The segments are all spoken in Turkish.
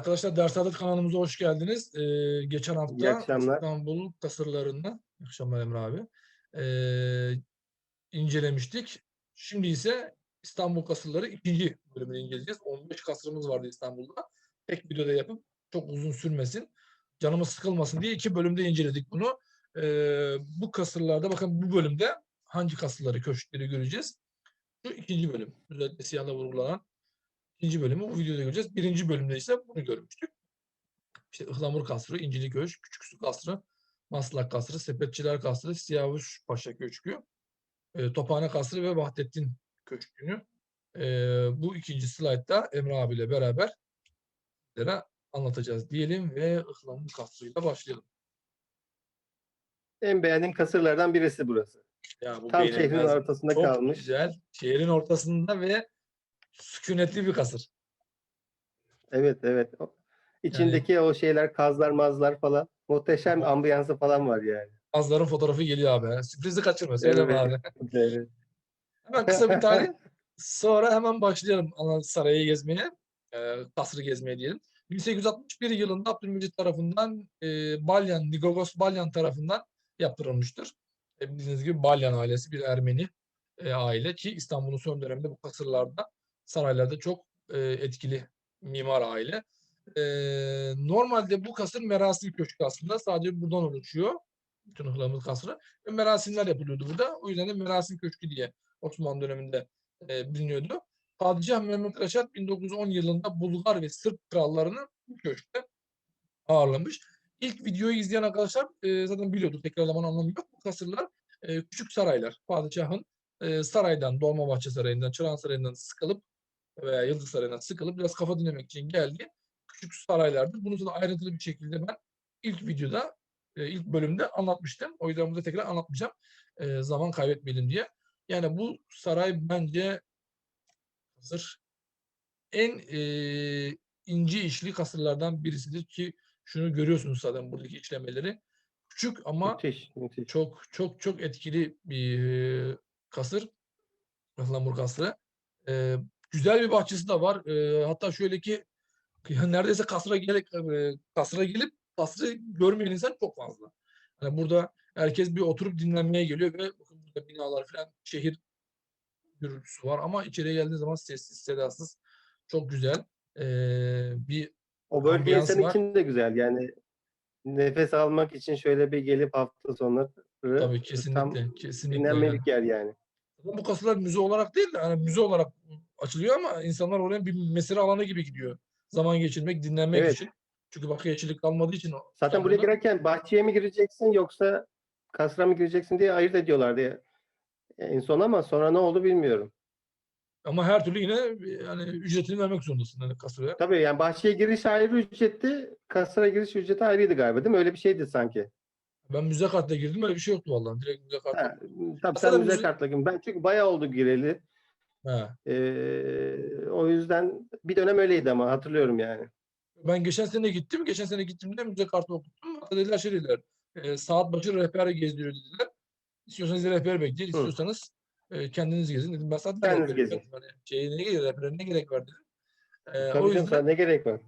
Arkadaşlar Ders Adet kanalımıza hoş geldiniz. Ee, geçen hafta akşamlar. İstanbul kasırlarını, iyi akşamlar Emre abi, ee, incelemiştik. Şimdi ise İstanbul kasırları ikinci bölümünü inceleyeceğiz. 15 kasırımız vardı İstanbul'da. Tek videoda yapıp çok uzun sürmesin, canımız sıkılmasın diye iki bölümde inceledik bunu. Ee, bu kasırlarda bakın bu bölümde hangi kasırları, köşkleri göreceğiz. Şu ikinci bölüm. Özellikle siyahla vurgulanan ikinci bölümü bu videoda göreceğiz. Birinci bölümde ise bunu görmüştük. İşte Ihlamur Kasrı, İncili Köşk, Küçük Su Kasrı, Maslak Kasrı, Sepetçiler Kasrı, Siyavuş Paşa Köşkü, e, Tophane Kasrı ve Vahdettin Köşkü'nü e, bu ikinci slaytta Emre abiyle beraber sizlere anlatacağız diyelim ve Ihlamur Kasrı'yla başlayalım. En beğendiğim kasırlardan birisi burası. Ya bu Tam şehrin ortasında Çok kalmış. güzel. Şehrin ortasında ve sükunetli bir kasır. Evet evet. İçindeki o şeyler kazlar mazlar falan. Muhteşem ambiyansı falan var yani. Azların fotoğrafı geliyor abi. Sürprizi kaçırma. Söyleme Evet. abi. Evet. Hemen kısa bir tarih. Sonra hemen başlayalım sarayı gezmeye. E, kasrı gezmeye diyelim. 1861 yılında Abdülmecit tarafından e, Balyan, Nigogos Balyan tarafından yaptırılmıştır. E, bildiğiniz gibi Balyan ailesi bir Ermeni e, aile ki İstanbul'un son döneminde bu kasırlarda saraylarda çok e, etkili mimar aile. E, normalde bu kasır merasim köşkü aslında. Sadece buradan oluşuyor. Bütün Ihlamur kasrı. Ve merasimler yapılıyordu burada. O yüzden de merasim köşkü diye Osmanlı döneminde e, biliniyordu. Padişah Mehmet Reşat 1910 yılında Bulgar ve Sırp krallarını bu köşkte ağırlamış. İlk videoyu izleyen arkadaşlar e, zaten biliyordu. Tekrarlamanın anlamı yok. Bu kasırlar e, küçük saraylar. Padişahın e, saraydan, Dolmabahçe Sarayı'ndan, Çırağan Sarayı'ndan sıkılıp veya Yıldız Sarayı'ndan sıkılıp biraz kafa dinlemek için geldiği küçük saraylardır. Bunu da ayrıntılı bir şekilde ben ilk videoda, e, ilk bölümde anlatmıştım. O yüzden burada tekrar anlatmayacağım. E, zaman kaybetmeyelim diye. Yani bu saray bence kasır en e, ince işli kasırlardan birisidir ki şunu görüyorsunuz zaten buradaki işlemeleri. Küçük ama Müthiş, müthiş. çok çok çok etkili bir e, kasır. Ihlamur kasrı. E, güzel bir bahçesi de var. E, hatta şöyle ki neredeyse kasra gelip e, kasra gelip kasrı görmeyen insan çok fazla. Hani burada herkes bir oturup dinlenmeye geliyor ve bakın burada binalar falan şehir gürültüsü var ama içeriye geldiği zaman sessiz sedasız çok güzel e, bir O bölge insanı var. için de güzel. Yani nefes almak için şöyle bir gelip hafta sonları tabii kesinlikle kesinlikle yani. dinlenmelik yer yani. Bu kasırlar müze olarak değil de hani müze olarak açılıyor ama insanlar oraya bir mesire alanı gibi gidiyor. Zaman geçirmek, dinlenmek Evet. için. Çünkü bakiyecilik kalmadığı için. Zaten buraya İstanbul'da. girerken bahçeye mi gireceksin yoksa kasra mı gireceksin diye ayırt ediyorlardı en son ama sonra ne oldu bilmiyorum. Ama her türlü yine yani ücretini vermek zorundasın hani kasıraya. Tabii yani bahçeye giriş ayrı ücretti, kasra giriş ücreti ayrıydı galiba değil mi? Öyle bir şeydi sanki. Ben müze kartla girdim öyle bir şey yoktu vallahi. Direkt müze kartla. Ha, tabii Aslında sen müze müze- kartla gir. Ben çünkü bayağı oldu gireli. Ha. Ee, o yüzden bir dönem öyleydi ama hatırlıyorum yani. Ben geçen sene gittim. Geçen sene gittiğimde müze kartı okuttum. Hatta dediler şey dediler. e, saat başı rehber gezdiriyor dediler. İstiyorsanız rehber bekleyin. istiyorsanız e, kendiniz gezin dedim. Ben zaten Kendiniz gezin. Hani şeye ne gerek, rehbere ne gerek var dedim. E, Tabii o canım, yüzden sana ne gerek var?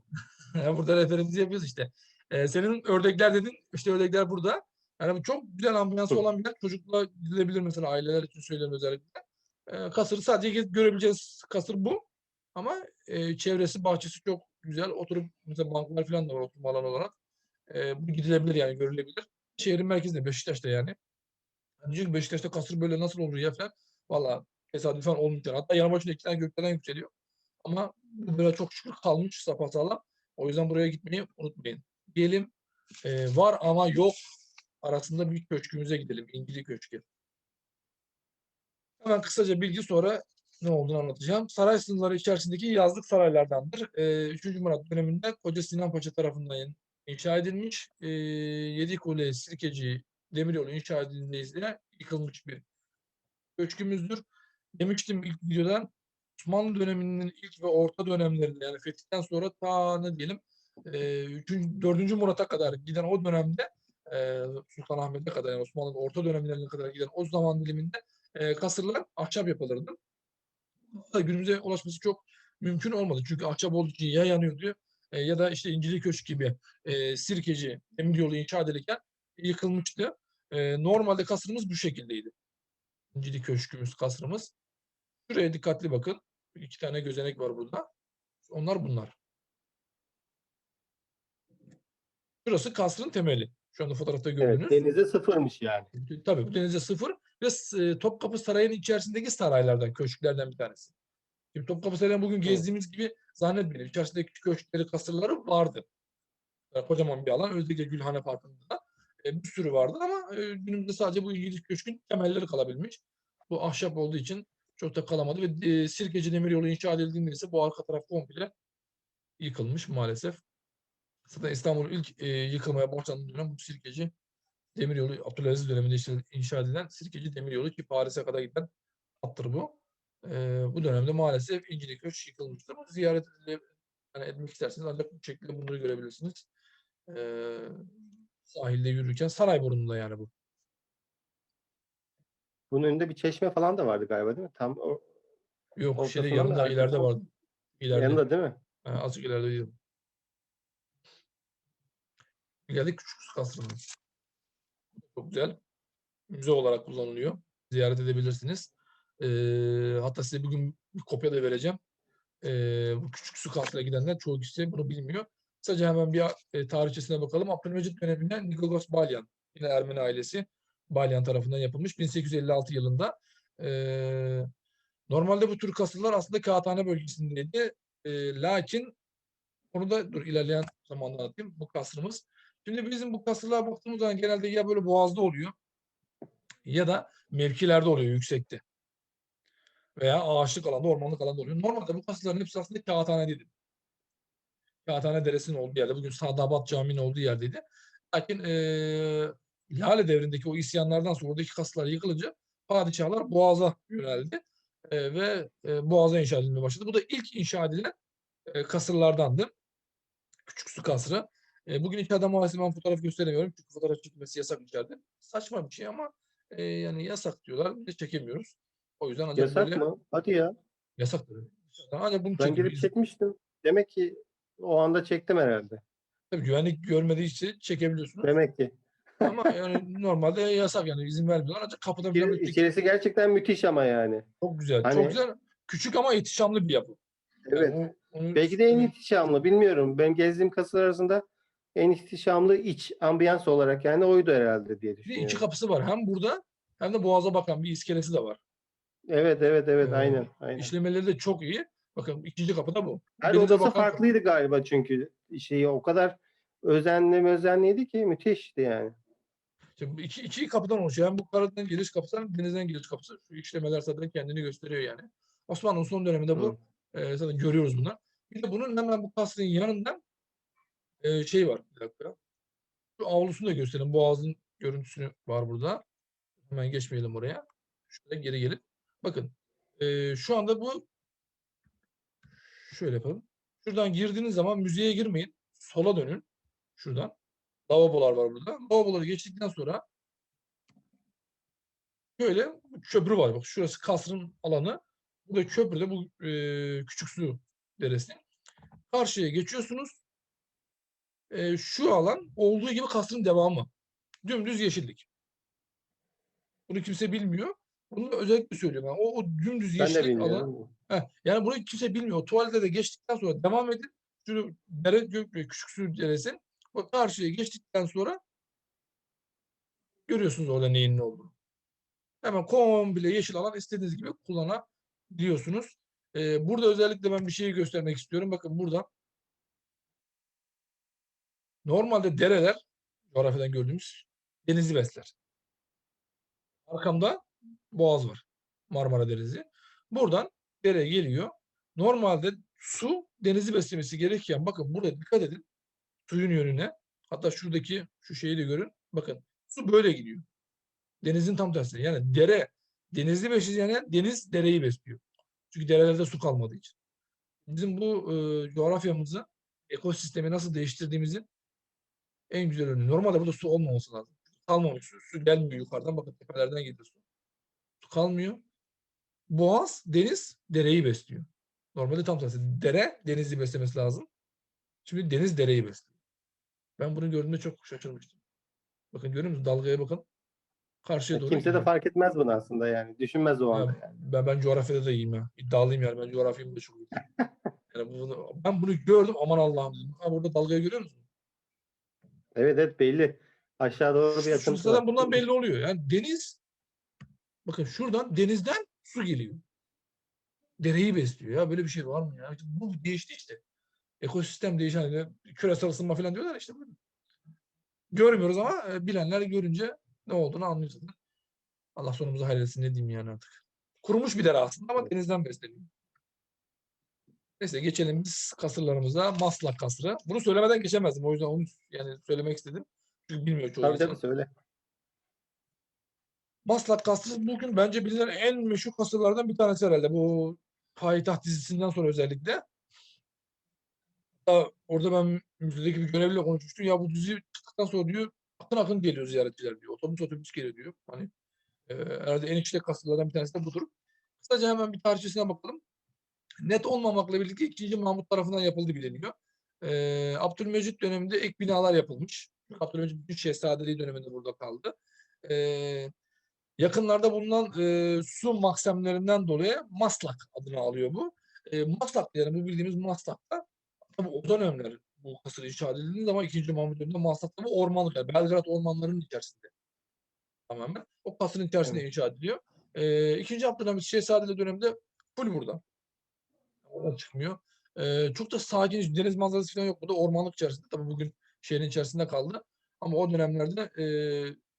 burada rehberimizi yapıyoruz işte. E, senin ördekler dedin. İşte ördekler burada. Yani bu çok güzel ambiyansı olan bir yer. Çocukla gidilebilir mesela aileler için söylüyorum özellikle. E, kasırı sadece gez- görebileceğiz kasır bu. Ama e, çevresi, bahçesi çok güzel. Oturup mesela banklar falan da var oturma alanı olarak. E, bu gidilebilir yani görülebilir. Şehrin merkezinde Beşiktaş'ta yani. Ki Beşiktaş'ta kasır böyle nasıl olur ya falan. Valla tesadüfen olmuş yani. Hatta yanı başında iki tane gökdelen yükseliyor. Ama böyle çok şükür kalmış sapasağlam. O yüzden buraya gitmeyi unutmayın. Diyelim e, var ama yok arasında bir köşkümüze gidelim. İncili Köşkü. Hemen kısaca bilgi sonra ne olduğunu anlatacağım. Saray sınırları içerisindeki yazlık saraylardandır. Ee, 3. Murat döneminde Koca Sinan Paşa tarafından inşa edilmiş. Ee, Yedikule, Sirkeci, Demiryolu inşa edildiğinde yıkılmış bir köşkümüzdür. Demiştim ilk videodan Osmanlı döneminin ilk ve orta dönemlerinde yani fetihten sonra ta ne diyelim e, 3. 4. Murat'a kadar giden o dönemde e, Sultanahmet'e kadar yani Osmanlı'nın orta dönemlerine kadar giden o zaman diliminde e, kasırlar ahşap yapılırdı. Günümüze ulaşması çok mümkün olmadı. Çünkü ahşap olduğu için ya yanıyordu e, ya da işte İncili Köşk gibi e, Sirkeci demiryolu inşa edilirken yıkılmıştı. E, normalde kasrımız bu şekildeydi. İncili Köşkümüz, kasrımız. Şuraya dikkatli bakın. İki tane gözenek var burada. Onlar bunlar. Şurası kasrın temeli. Şu anda fotoğrafta gördüğünüz. Evet, denize sıfırmış yani. Tabii bu denize sıfır ve e, Topkapı Sarayı'nın içerisindeki saraylardan, köşklerden bir tanesi. Şimdi Topkapı Sarayı'nın bugün gezdiğimiz gibi zannetmeyin. İçerisindeki köşkleri, kasırları vardı. Yani kocaman bir alan. Özellikle Gülhane Parkı'nda da e, bir sürü vardı ama e, günümüzde sadece bu İngiliz köşkün temelleri kalabilmiş. Bu ahşap olduğu için çok da kalamadı ve e, Sirkeci Demiryolu inşa edildiğinde ise bu arka taraf komple yıkılmış maalesef. Zaten İstanbul ilk e, yıkılmaya başlandığı dönem bu Sirkeci Demiryolu Abdülaziz döneminde işte inşa edilen Sirkeci Demiryolu ki Paris'e kadar giden hattır bu. Ee, bu dönemde maalesef İnciliköy yıkılmıştır. Bunu ziyaret edile- yani etmek isterseniz ancak bu şekilde bunları görebilirsiniz. Ee, sahilde yürürken Sarayburnu'nda yani bu. Bunun önünde bir çeşme falan da vardı galiba değil mi? Tam o, Yok Orta şeyde yanında da ileride vardı. İleride. yanında değil mi? Ha, azıcık ileride diyorum. Geldik Küçük Kasrı'na. Çok güzel. Müze olarak kullanılıyor. Ziyaret edebilirsiniz. Ee, hatta size bugün bir kopya da vereceğim. Ee, bu Küçük Su Kasrı'na gidenler çoğu kişi bunu bilmiyor. Kısaca hemen bir e, tarihçesine bakalım. Abdülmecit döneminde Nikogos Balyan, yine Ermeni ailesi Balyan tarafından yapılmış 1856 yılında. Ee, normalde bu tür kasırlar aslında Kağıthane bölgesindeydi. Ee, lakin onu da dur ilerleyen zamanda anlatayım. Bu kasrımız. Şimdi bizim bu kasırlığa baktığımız zaman genelde ya böyle boğazda oluyor ya da mevkilerde oluyor yüksekte. Veya ağaçlık alanda, ormanlık alanda oluyor. Normalde bu kasırların hepsi aslında Kağıthane'deydi. Kağıthane Deresi'nin olduğu yerde. Bugün Sadabat Camii'nin olduğu yerdeydi. Lakin eee Lale devrindeki o isyanlardan sonra oradaki kasırlar yıkılınca padişahlar Boğaz'a yöneldi. Eee, ve eee, Boğaz'a inşa edilmeye başladı. Bu da ilk inşa edilen eee, kasırlardandı. Küçük su kasrı. E, bugün içeride maalesef ben fotoğraf gösteremiyorum. Çünkü fotoğraf çekilmesi yasak içeride. Saçma bir şey ama e, yani yasak diyorlar. Biz çekemiyoruz. O yüzden ancak Yasak böyle mı? Hadi ya. yasak tabii. Ancak bunu Ben çekebiliriz. çekmiştim. Demek ki o anda çektim herhalde. Tabii güvenlik görmediği için çekebiliyorsunuz. Demek ki. ama yani normalde yasak yani izin vermiyorlar. Ancak kapıda böyle çek- İçerisi gerçekten müthiş ama yani. çok güzel. Hani- Çok güzel. Küçük ama ihtişamlı bir yapı. Yani Evet. o- onu Belki de en ihtişamlı. Bilmiyorum. Ben gezdiğim kasırlar arasında en ihtişamlı iç ambiyans olarak yani oydu herhalde diye Bir de iki düşünüyorum. kapısı var. Hem burada hem de Boğaz'a bakan bir iskelesi de var. Evet evet evet Ee, aynen. aynen. İşlemeleri de çok iyi. Bakın ikinci kapı da bu. Her Denize odası bakan farklıydı galiba çünkü. Şeyi o kadar özenli özenliydi ki müthişti yani. Şimdi bu iki, iki kapıdan oluşuyor. Hem bu karadan giriş kapısı hem denizden giriş kapısı. Şu işlemeler zaten kendini gösteriyor yani. Osmanlı'nın son döneminde bu e, zaten görüyoruz bunu. Bir de bunun hemen bu kasrın yanında e, şey var. Bir dakika. Şu avlusunu da göstereyim. Boğazın görüntüsünü var burada. Hemen geçmeyelim oraya. Şöyle geri gelip. Bakın. e, şu anda bu şöyle yapalım. Şuradan girdiğiniz zaman müzeye girmeyin. Sola dönün. Şuradan. Lavabolar var burada. Lavaboları geçtikten sonra şöyle köprü var. Bak şurası kasrın alanı. Bu da köprüde bu e, küçük su deresi. Karşıya geçiyorsunuz. E, şu alan olduğu gibi kasrın devamı. Dümdüz yeşillik. Bunu kimse bilmiyor. Bunu da özellikle söylüyorum. Yani o, o dümdüz Ben yeşillik alan. Heh, yani bunu kimse bilmiyor. O tuvalete de geçtikten sonra devam edin. Şu dere, gök ve küçük su deresi. O karşıya geçtikten sonra görüyorsunuz orada neyin ne olduğunu. Hemen komple yeşil alan istediğiniz gibi kullanabiliyorsunuz. Ee, burada özellikle ben bir şeyi göstermek istiyorum. Bakın burada normalde dereler coğrafyadan gördüğümüz denizi besler. Arkamda boğaz var. Marmara Denizi. Buradan dere geliyor. Normalde su denizi beslemesi gerekirken bakın burada dikkat edin. Suyun yönüne. Hatta şuradaki şu şeyi de görün. Bakın su böyle gidiyor. Denizin tam tersi. Yani dere denizi besleyene deniz dereyi besliyor. Çünkü derelerde su kalmadığı için. Bizim bu e, coğrafyamızı ekosistemi nasıl değiştirdiğimizin en güzel örneği. Normalde burada su olmaması lazım. Kalmamış su. Su gelmiyor yukarıdan. Bakın tepelerden geliyor su. Su kalmıyor. Boğaz, deniz dereyi besliyor. Normalde tam tersi. Dere denizi beslemesi lazım. Şimdi deniz dereyi besliyor. Ben bunu gördüğümde çok şaşırmıştım. Bakın görüyor musunuz? Dalgaya bakın. Karşıya doğru Kimse de gidiyor. fark etmez bunu aslında yani. Düşünmez o anda yani. ben, ben coğrafyada da iyiyim ya. İddialıyım yani. Ben coğrafyamda çok iyiyim. Yani bunu, ben bunu gördüm. Aman Allah'ım dedim. Ha burada dalgayı görüyor musun? Evet evet belli. Aşağı doğru bir akıntı var. bundan belli oluyor. Yani deniz bakın şuradan denizden su geliyor. Dereyi besliyor ya. Böyle bir şey var mı ya? Bu değişti işte. Ekosistem değişen hani küresel ısınma falan diyorlar işte. böyle. Görmüyoruz ama e, bilenler görünce ne olduğunu anlıyor zaten. Allah sonumuzu hayretsin ne diyeyim yani artık. Kurumuş bir dere aslında ama denizden besleniyor. Neyse geçelim biz kasırlarımıza. Maslak kasırı. Bunu söylemeden geçemezdim. O yüzden onu yani söylemek istedim. Çünkü bilmiyor çoğu Tabii insan. tabii söyle. Maslak kasrı bugün bence bilinen en meşhur kasırlardan bir tanesi herhalde. Bu Payitaht dizisinden sonra özellikle. Hatta Orada ben müzedeki bir görevliyle konuşmuştum. Ya bu dizi çıktıktan sonra diyor akın akın geliyor ziyaretçiler diyor. Otobüs otobüs geliyor diyor. Hani e, herhalde en işlek kasırlardan bir tanesi de budur. Kısaca hemen bir tarihçesine bakalım. Net olmamakla birlikte 2. Mahmut tarafından yapıldı biliniyor. E, Abdülmecit döneminde ek binalar yapılmış. Abdülmecit bütün şehzadeliği döneminde burada kaldı. E, yakınlarda bulunan e, su maksemlerinden dolayı Maslak adını alıyor bu. E, Maslak yani bu bildiğimiz Maslak'ta tabii o dönemler bu kasır inşa edildiği zaman 2. Mahmut döneminde Maslak'ta bu ormanlık yani Belgrad ormanlarının içerisinde tamamen. O kasırın içerisinde Evet. inşa ediliyor. E, 2. Abdülhamit Şehzadeli döneminde full burada. Oradan çıkmıyor. E, çok da sakin deniz manzarası falan yok burada. Ormanlık içerisinde. Tabii bugün şehrin içerisinde kaldı. Ama o dönemlerde e,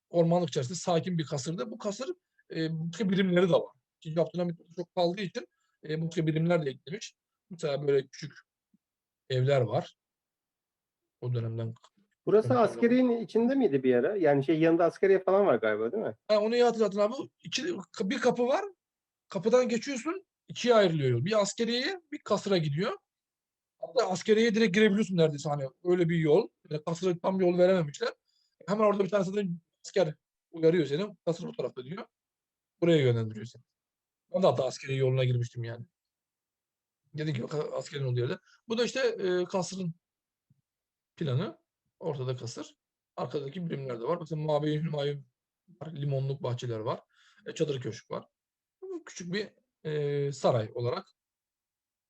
ormanlık içerisinde sakin bir kasırdı. Bu kasır e, başka birimleri de var. İkinci Abdülhamit çok kaldığı için e, başka birimler de eklemiş. Mesela böyle küçük evler var. O dönemden. Burası askeriyenin içinde miydi bir ara? Yani şey yanında askeriye falan var galiba değil mi? Ha, onu iyi hatırlatın abi. İki, bir kapı var. Kapıdan geçiyorsun. İkiye ayrılıyor yol. Bir askeriyeye, bir kasıra gidiyor. Hatta askeriyeye direkt girebiliyorsun neredeyse hani öyle bir yol. Yani kasıra tam yol verememişler. Hemen orada bir tanesi de asker uyarıyor seni. Kasır bu tarafta diyor. Buraya yönlendiriyor seni. Ben de hatta askeri yoluna girmiştim yani. Dedik ki "Ka- askerin olduğu yerde. Bu da işte e, kasırın planı. Ortada kasır. Arkadaki birimler de var. Mesela mavi, mavi var. Limonluk bahçeler var. E, çadır köşk var. Küçük bir e, saray olarak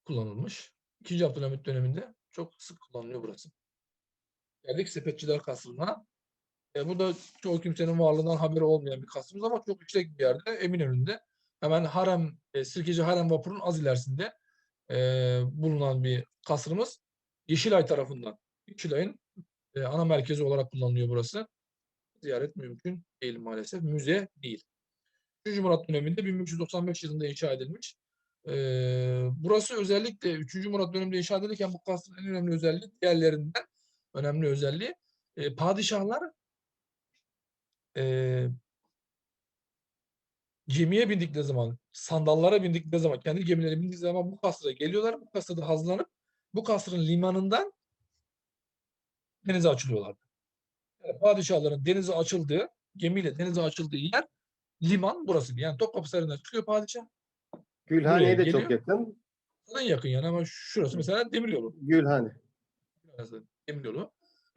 kullanılmış. İkinci Abdülhamit döneminde çok sık kullanılıyor burası. Geldik Sepetçiler Kasrı'na. E, bu da çoğu kimsenin varlığından haberi olmayan bir kasrımız ama çok yüksek bir yerde Eminönü'nde. Hemen Harem, e, Sirkeci Harem Vapuru'nun az ilerisinde e, bulunan bir kasrımız. Yeşilay tarafından. Yeşilay'ın e, ana merkezi olarak kullanılıyor burası. Ziyaret mümkün değil maalesef. Müze değil. 3. Murat döneminde 1395 yılında inşa edilmiş. Ee, burası özellikle 3. Murat döneminde inşa edilirken bu kasrın en önemli özelliği diğerlerinden önemli özelliği e, padişahlar e, gemiye bindikleri zaman, sandallara bindikleri zaman, kendi gemilerine bindikleri zaman bu kasra geliyorlar. Bu kasrada hazırlanıp bu kasrın limanından denize açılıyorlar. Yani padişahların denize açıldığı, gemiyle denize açıldığı yer liman burası. Yani Topkapı Sarayı'ndan çıkıyor padişah. Gülhane'ye de çok geliyor. yakın. En yakın yani ama şurası mesela demiryolu. Gülhane. Demiryolu.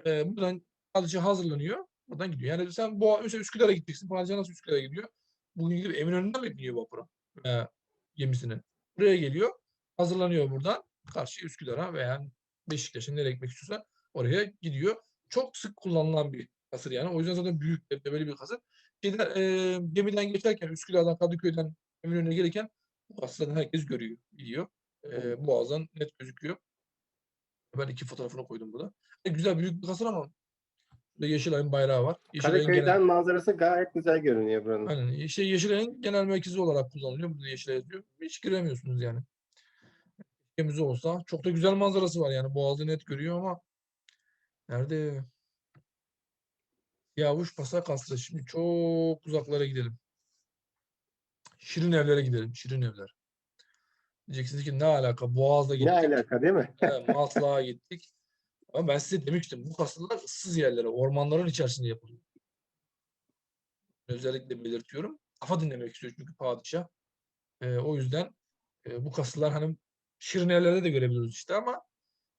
Ee, buradan padişah hazırlanıyor. Buradan gidiyor. Yani sen bu mesela Üsküdar'a gideceksin. Padişah nasıl Üsküdar'a gidiyor? Bugün gidip Eminönü'nden mi biniyor vapura? Veya gemisine. Buraya geliyor. Hazırlanıyor buradan. Karşı Üsküdar'a veya Beşiktaş'a nereye gitmek istiyorsa oraya gidiyor. Çok sık kullanılan bir kasır yani. O yüzden zaten büyük böyle bir kasır. Şeyden, e, gemiden geçerken Üsküdar'dan Kadıköy'den Eminönü'ne gelirken bu kasırdan herkes görüyor, biliyor. E, boğazdan net gözüküyor. Ben iki fotoğrafını koydum burada. E, güzel büyük bir kasır ama burada Yeşilay'ın bayrağı var. Yeşilay'ın Karaköy'den genel, manzarası gayet güzel görünüyor buranın. aynen, şey, Yeşilay'ın genel merkezi olarak kullanılıyor. Burada Yeşilay yazıyor. Hiç giremiyorsunuz yani. Müze olsa. Çok da güzel manzarası var yani. Boğazı net görüyor ama nerede? Yavuş Pasa Kasrı. Şimdi çok uzaklara gidelim. Şirin evlere gidelim. Şirin evler. Diyeceksiniz ki ne alaka? Boğaz'da Ne gittik. alaka değil mi? Maslak'a gittik. Ama ben size demiştim bu kasırlar ıssız yerlere, ormanların içerisinde yapılıyor. Özellikle belirtiyorum. Kafa dinlemek istiyor çünkü padişah. Ee, o yüzden e, bu kasırlar hani şirin yerlerde de görebiliyoruz işte ama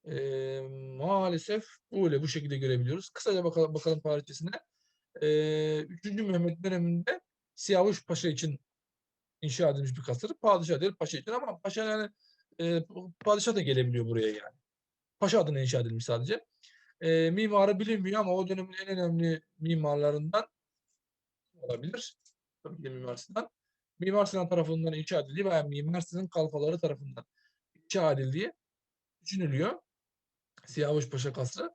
Eee, maalesef böyle bu şekilde görebiliyoruz. Kısaca bakalım, bakalım tarihçesine. Eee 3. Mehmet döneminde Siyavuş Paşa için inşa edilmiş bir kasır. Padişah değil paşa için ama paşa yani eee, padişah da gelebiliyor buraya yani. Paşa adına inşa edilmiş sadece. Eee, mimarı bilinmiyor ama o dönemin en önemli mimarlarından olabilir. Tabii ki Mimar Sinan. Mimar Sinan tarafından inşa edildiği veya Mimar Sinan kalfaları tarafından inşa edildiği düşünülüyor. Siyavuş Paşa Kasrı.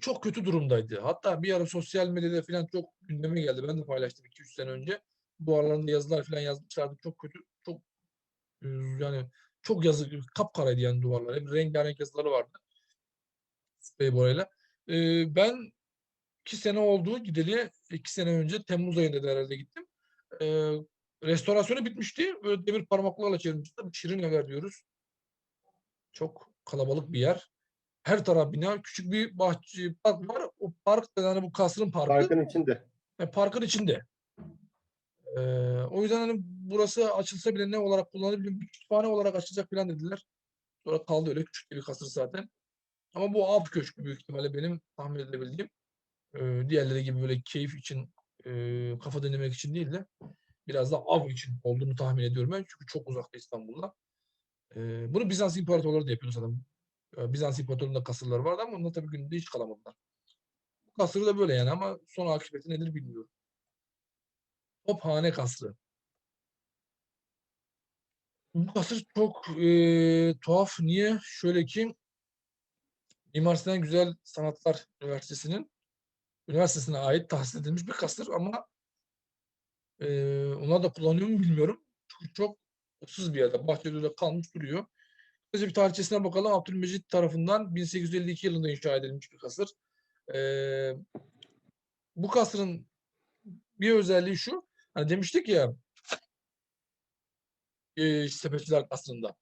Çok kötü durumdaydı. Hatta bir ara sosyal medyada falan çok gündeme geldi. Ben de paylaştım 2-3 sene önce. Bu aralarında yazılar falan yazmışlardı. Çok kötü, çok e, yani çok yazı, kapkaraydı yani duvarlar. Hep rengarenk yazıları vardı. Sprey boyayla. E, ben iki sene oldu gideli. iki sene önce Temmuz ayında da herhalde gittim. E, restorasyonu bitmişti. Böyle demir parmaklarla çevirmişler. Şirin evler diyoruz. Çok kalabalık bir yer. Her taraf bina. Küçük bir bahçe, park var. O park yani bu kasrın parkı. Parkın içinde. E, parkın içinde. Ee, o yüzden hani burası açılsa bile ne olarak kullanılabilir? Bir kütüphane olarak açılacak falan dediler. Sonra kaldı öyle küçük bir kasır zaten. Ama bu av köşkü büyük ihtimalle benim tahmin edebildiğim. Ee, diğerleri gibi böyle keyif için, e, kafa dinlemek için değil de biraz da av için olduğunu tahmin ediyorum ben. Çünkü çok uzakta İstanbul'da. Ee, bunu Bizans imparatorları da yapıyor zaten. Ee, Bizans imparatorluğunda kasırları vardı ama onlar tabii gününde hiç kalamadılar. Bu kasırı da böyle yani ama son akıbeti nedir bilmiyorum. Tophane Kasrı. Bu kasır çok eee, tuhaf. Niye? Şöyle ki Mimar Sinan Güzel Sanatlar Üniversitesi'nin üniversitesine ait tahsis edilmiş bir kasır ama eee onlar da kullanıyor mu bilmiyorum. Çünkü çok ıssız bir yerde. Bahçeli'de kalmış duruyor. Kısaca bir tarihçesine bakalım. Abdülmecit tarafından 1852 yılında inşa edilmiş bir kasır. Eee, bu kasrın bir özelliği şu. Hani demiştik ya eee sepetçiler kasrında.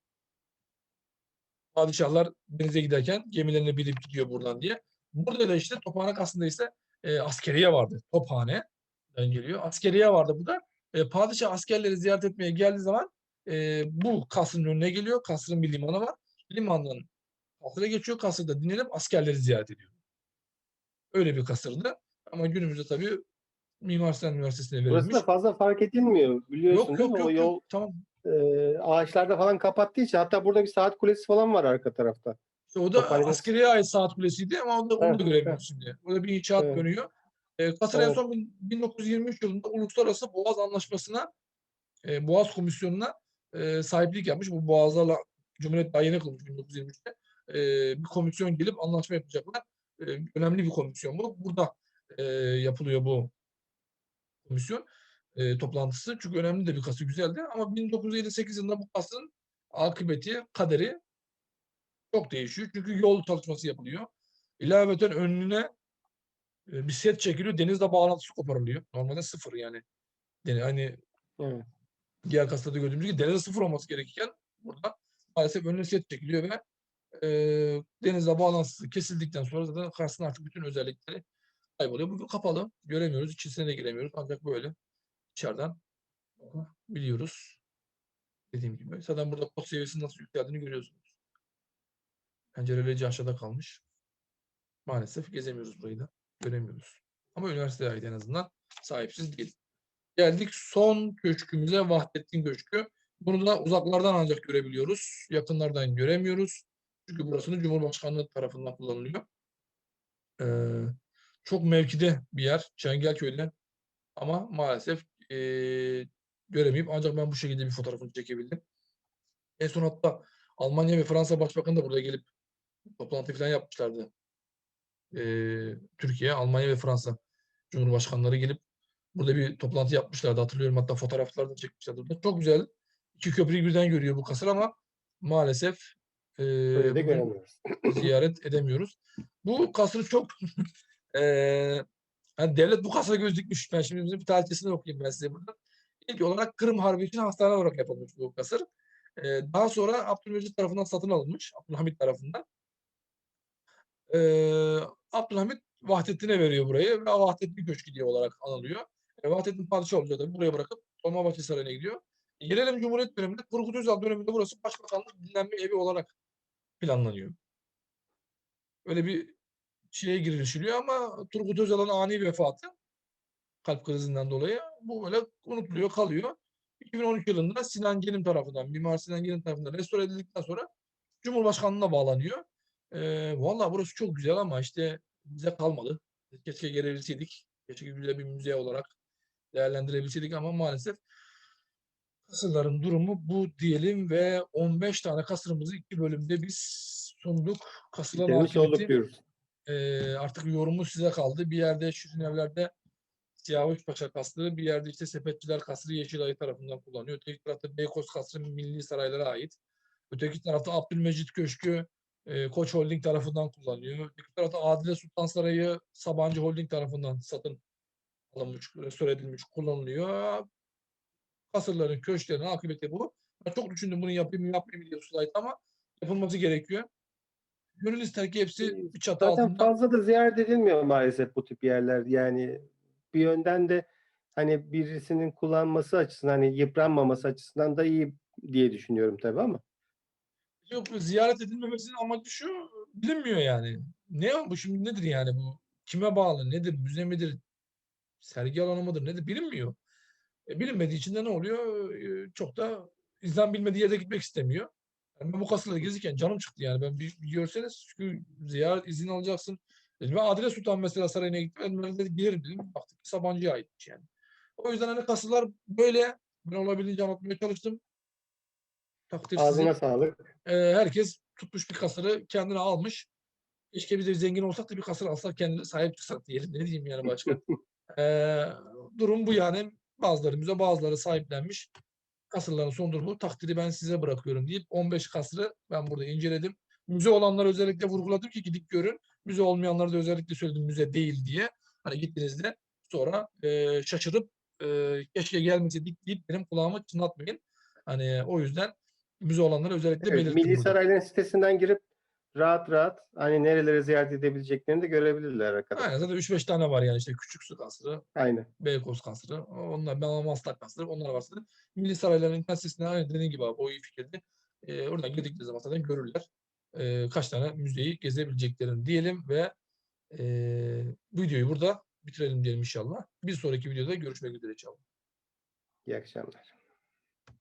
Padişahlar denize giderken gemilerine binip gidiyor buradan diye. Burada da işte Tophane Kasrı'nda ise e, askeriye vardı. Tophane'den geliyor. Askeriye vardı bu da. E, padişah askerleri ziyaret etmeye geldiği zaman e, bu kasrın önüne geliyor. Kasrın bir limanı var. Limandan kasra geçiyor. Kasırda dinlenip askerleri ziyaret ediyor. Öyle bir kasırdı. Ama günümüzde tabii Mimar Sinan Üniversitesi'ne verilmiş. Burası da fazla fark edilmiyor. Biliyorsun Yok değil yok mi? O yok, yol yok. Tamam. e, ağaçlarda falan kapattığı için hatta burada bir saat kulesi falan var arka tarafta. İşte o da Tophane- askeriye ait saat kulesiydi ama onu da, onu Evet, da göremiyoruz şimdi. Orada bir inşaat Evet. dönüyor. E, Kasır en Evet. son bin- 1923 yılında Uluslararası Boğaz Anlaşması'na, e, Boğaz Komisyonu'na e, sahiplik yapmış. Bu boğazlarla Cumhuriyet daha yeni kılmış 1923'te. E, bir komisyon gelip anlaşma yapacaklar. E, önemli bir komisyon bu. Burada e, yapılıyor bu komisyon e, toplantısı. Çünkü önemli de bir kası güzeldi. Ama 1958 yılında bu kasın akıbeti, kaderi çok değişiyor. Çünkü yol çalışması yapılıyor. İlaveten önüne e, bir set çekiliyor. Denizle bağlantısı koparılıyor. Normalde sıfır yani. Yani hani Evet. Diğer kastada gördüğümüz gibi denizde sıfır olması gerekirken burada maalesef önüne set çekiliyor ve e, denizle bağlantısı kesildikten sonra zaten karşısında artık bütün özellikleri kayboluyor. Bugün kapalı. Göremiyoruz. İçerisine de giremiyoruz. Ancak böyle dışarıdan biliyoruz. Dediğim gibi. Zaten burada kod seviyesinin nasıl yükseldiğini görüyorsunuz. Pencereleri aşağıda kalmış. Maalesef gezemiyoruz burayı da. Göremiyoruz. Ama üniversiteye en azından sahipsiz değil. Geldik son köşkümüze Vahdettin Köşkü. Bunu da uzaklardan ancak görebiliyoruz. Yakınlardan göremiyoruz. Çünkü burasının Cumhurbaşkanlığı tarafından kullanılıyor. Ee, çok mevkide bir yer. Çengelköy'de. Ama maalesef ee, göremeyip ancak ben bu şekilde bir fotoğrafını çekebildim. En son hatta Almanya ve Fransa Başbakanı da burada gelip toplantı falan yapmışlardı. Ee, Türkiye, Almanya ve Fransa Cumhurbaşkanları gelip burada bir toplantı yapmışlardı. Hatırlıyorum hatta fotoğraflar da çekmişlerdi. burada. Çok güzel. İki köprüyü birden görüyor bu kasır ama maalesef göremiyoruz. ziyaret edemiyoruz. Bu kasır çok eee yani devlet bu kasra göz dikmiş. Ben şimdi bizim bir tarihçesini okuyayım ben size burada. İlk olarak Kırım Harbi için hastane olarak yapılmış bu kasır. Eee, daha sonra Abdülmecit tarafından satın alınmış. Abdülhamit tarafından. Eee Abdülhamit Vahdettin'e veriyor burayı ve Vahdettin Köşkü diye olarak anılıyor. E, Vahdettin padişah olunca tabii buraya bırakıp Dolmabahçe Sarayı'na gidiyor. E, Gelelim Cumhuriyet döneminde, Turgut Özal döneminde burası başbakanlık dinlenme evi olarak planlanıyor. öyle bir şeye girişiliyor ama Turgut Özal'ın ani vefatı kalp krizinden dolayı bu böyle unutuluyor, kalıyor. 2013 yılında Sinan Gelin tarafından, Mimar Sinan Gelin tarafından restore edildikten sonra Cumhurbaşkanlığına bağlanıyor. Ee, Valla burası çok güzel ama işte bize kalmadı. Keşke gelebilseydik. Keşke güzel bir müze olarak değerlendirebilseydik ama maalesef kasırların durumu bu diyelim ve 15 tane kasırımızı iki bölümde biz sunduk. Akıbeti diyoruz. Eee, artık yorumu size kaldı. Bir yerde Şirin Evler'de Siyavuş Paşa kasrı, bir yerde işte Sepetçiler kasrı Yeşilayı tarafından kullanıyor. Öteki tarafta Beykoz kasrı Milli Saraylara ait. Öteki tarafta Abdülmecit Köşkü eee, Koç Holding tarafından kullanıyor. Öteki tarafta Adile Sultan Sarayı Sabancı Holding tarafından satın alınmış, restore edilmiş, kullanılıyor. Kasırların, köşklerin akıbeti bu. Ben çok düşündüm bunu yapayım mı yapmayayım diye slide ama yapılması gerekiyor. Gönül ister ki hepsi bir çatı Zaten altında. fazla da ziyaret edilmiyor maalesef bu tip yerler. Yani bir yönden de hani birisinin kullanması açısından hani yıpranmaması açısından da iyi diye düşünüyorum tabii ama. Yok ziyaret edilmemesinin amacı şu bilinmiyor yani. Ne bu şimdi nedir yani bu? Kime bağlı? Nedir? Müze midir? Sergi alanı mıdır? Nedir? Bilinmiyor. E, bilinmediği için de ne oluyor? E, çok da insan bilmediği yere gitmek istemiyor. Yani ben bu kasırları gezirken canım çıktı yani. Ben bir, bir görseniz çünkü ziyaret izin alacaksın. Dedim, ben Adile Sultan mesela sarayına gittim. Ben dedim, bilirim dedim. Baktık ki Sabancı'ya aitmiş yani. O yüzden hani kasırlar böyle. Ben olabildiğince anlatmaya çalıştım. Takdir sizin. Ağzına sağlık. Ee, herkes tutmuş bir kasırı kendine almış. Keşke biz de zengin olsak da bir kasır alsak kendine sahip çıksak diyelim. Ne diyeyim yani başka. Ee, durum bu yani. Bazıları müze bazıları sahiplenmiş. Kasırların son durumu takdiri ben size bırakıyorum deyip 15 kasırı ben burada inceledim. Müze olanları özellikle vurguladım ki gidip görün. Müze olmayanları da özellikle söyledim müze değil diye. Hani gittiğinizde sonra e, şaşırıp e, keşke gelmeseydik deyip benim kulağımı çınlatmayın. Hani o yüzden müze olanları özellikle Evet, belirttim Milli burada. Sarayların sitesinden girip rahat rahat hani nerelere ziyaret edebileceklerini de görebilirler arkadaşlar. Aynen zaten 3-5 tane var yani işte Küçük Su Kasrı, Aynen. Beykoz Kasrı, onlar Maslak Kasrı, onlar varsa da Milli Sarayların sitesinde aynı dediğim gibi abi o iyi fikirdi. Ee, oradan girdikleri zaman zaten görürler. Ee, kaç tane müzeyi gezebileceklerini diyelim ve bu videoyu burada bitirelim diyelim inşallah. Bir sonraki videoda görüşmek üzere inşallah. İyi akşamlar.